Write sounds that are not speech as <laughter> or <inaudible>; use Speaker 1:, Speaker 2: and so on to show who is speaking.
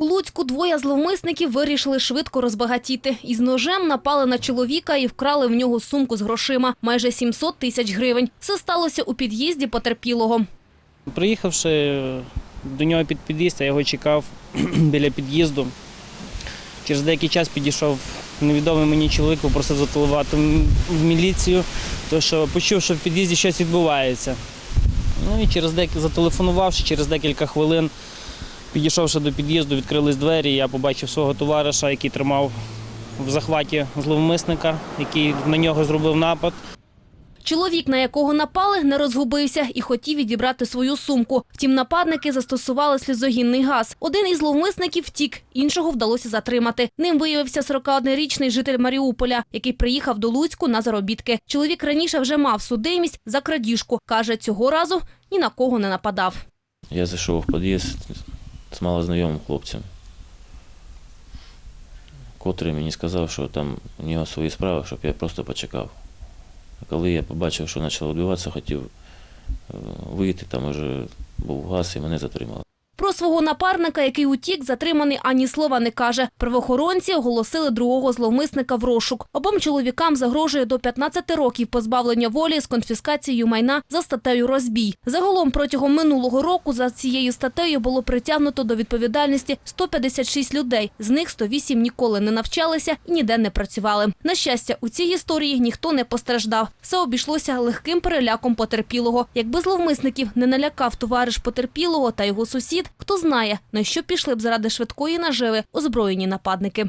Speaker 1: У Луцьку двоє зловмисників вирішили швидко розбагатіти. Із ножем напали на чоловіка і вкрали в нього сумку з грошима – майже 700 тисяч гривень. Все сталося у під'їзді потерпілого.
Speaker 2: Приїхавши до нього під під'їзд, я його чекав <clears throat> біля під'їзду. Через деякий час підійшов невідомий мені чоловік, попросив зателефонувати в- в міліцію, тому що почув, що в під'їзді щось відбувається. Ну і через дек... зателефонувавши, через декілька хвилин, підійшовши до під'їзду, відкрились двері, я побачив свого товариша, який тримав в захваті зловмисника, який на нього зробив напад.
Speaker 1: Чоловік, на якого напали, не розгубився і хотів відібрати свою сумку. Втім, нападники застосували сльозогінний газ. Один із зловмисників втік, іншого вдалося затримати. Ним виявився 41-річний житель Маріуполя, який приїхав до Луцьку на заробітки. Чоловік раніше вже мав судимість за крадіжку. Каже, цього разу ні на кого не нападав.
Speaker 3: Я зайшов в під'їзд з малознайомим хлопцем, котрий мені сказав, що там у нього свої справи, щоб я просто почекав. Коли я побачив, що почало відбуватися, хотів е, вийти, там вже був газ і мене затримали.
Speaker 1: Про свого напарника, який утік, затриманий ані слова не каже. Правоохоронці оголосили другого зловмисника в розшук. Обом чоловікам загрожує до 15 років позбавлення волі з конфіскацією майна за статтею розбій. Загалом протягом минулого року за цією статтею було притягнуто до відповідальності 156 людей. З них 108 ніколи не навчалися і ніде не працювали. На щастя, у цій історії ніхто не постраждав. Все обійшлося легким переляком потерпілого. Якби зловмисників не налякав товариш потерпілого та його сусід, хто знає, на що пішли б заради швидкої наживи озброєні нападники.